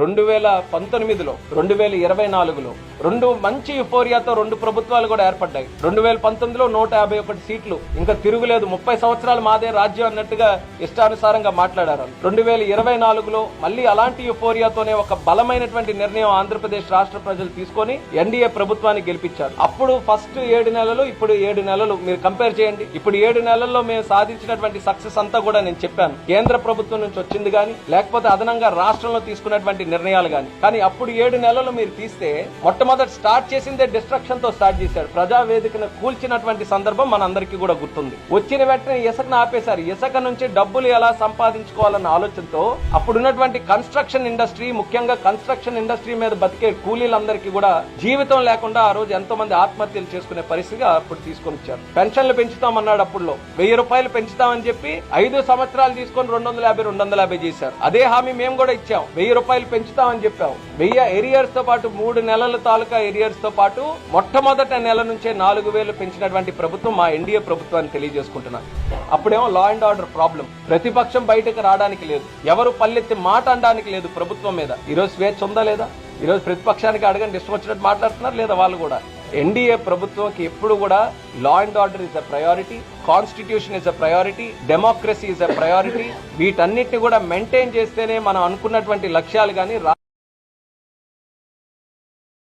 రెండు వేల పంతొమ్మిదిలో రెండు వేల ఇరవై నాలుగులో రెండు మంచి యుఫోరియాతో రెండు ప్రభుత్వాలు కూడా ఏర్పడ్డాయి. రెండు వేల పంతొమ్మిదిలో నూట యాభై ఒకటి సీట్లు ఇంకా తిరుగులేదు. ముప్పై సంవత్సరాలు మాదే రాజ్యం అన్నట్టుగా ఇష్టానుసారంగా మాట్లాడారు రెండు వేల ఇరవై నాలుగులో మళ్ళీ అలాంటి యుఫోరియాతోనే ఒక బలమైనటువంటి నిర్ణయం ఆంధ్రప్రదేశ్ రాష్ట్ర ప్రజలు తీసుకొని ఎన్డీఏ ప్రభుత్వాన్ని గెలిపించారు. అప్పుడు ఫస్ట్ ఏడు నెలలు ఇప్పుడు ఏడు నెలలు మీరు కంపేర్ చేయండి. ఇప్పుడు ఏడు నెలల్లో మేము సాధించినటువంటి సక్సెస్ అంతా కూడా నేను చెప్పాను. కేంద్ర ప్రభుత్వం నుంచి వచ్చింది కానీ లేకపోతే అదనంగా రాష్ట్రంలో తీసుకున్నటువంటి నిర్ణయాలు కానీ. కానీ అప్పుడు ఏడు నెలలు మీరు తీస్తే మొట్టమొదటి స్టార్ట్ చేసిందే డిస్ట్రక్షన్తో స్టార్ట్ చేశాడు. ప్రజావేదికను కూల్చినటువంటి సందర్భం మనందరికీ కూడా గుర్తుంది. వచ్చిన వెంటనే ఇసుకను ఆపేశారు. ఇసుక నుంచి డబ్బులు ఎలా సంపాదించుకోవాలన్న ఆలోచనతో అప్పుడున్నటువంటి కన్స్ట్రక్షన్ ఇండస్ట్రీ ముఖ్యంగా కన్స్ట్రక్షన్ ఇండస్ట్రీ మీద బతికే కూలీలందరికీ కూడా జీవితం లేకుండా ఆ రోజు ఎంతో మంది ఆత్మహత్యలు చేసుకునే పరిస్థితి అప్పుడు తీసుకొని వచ్చారు. పెన్షన్లు పెంచుతామన్నాడు అప్పుడులో. వెయ్యి రూపాయలు పెంచుతామని చెప్పి ఐదు సంవత్సరాలు తీసుకొని రెండు వందల యాభై రెండు వందల యాభై చేశారు. అదే హామీ మేము కూడా ఇచ్చాం. వెయ్యి రూపాయలు పెంచుతామని చెప్పాం. వెయ్యి ఎరియర్స్తో పాటు మూడు నెలల తాలూకా ఎరియర్స్తో పాటు మొట్టమొదట నెల నుంచే నాలుగు వేలు పెంచినటువంటి ప్రభుత్వం మా ఎన్డీఏ ప్రభుత్వాన్ని తెలియజేసుకుంటున్నాను అప్పుడేమో లా అండ్ ఆర్డర్ ప్రాబ్లం ప్రతిపక్షం బయటకు రావడానికి లేదు. ఎవరు పల్లెత్తి మాట అనడానికి లేదు ప్రభుత్వం మీద. ఈరోజు స్వేచ్ఛ ఉందా లేదా? ఈరోజు ప్రతిపక్షానికి అడగండి ఇష్టం వచ్చినట్టు మాట్లాడుతున్నారు లేదా వాళ్ళు కూడా? ఎన్డీఏ ప్రభుత్వంకి ఎప్పుడు కూడా law and order is a priority constitution is a priority democracy is a priority వీటన్నిటిని కూడా మెయింటైన్ చేస్తేనే మనం అనుకున్నటువంటి లక్ష్యాలు కానీ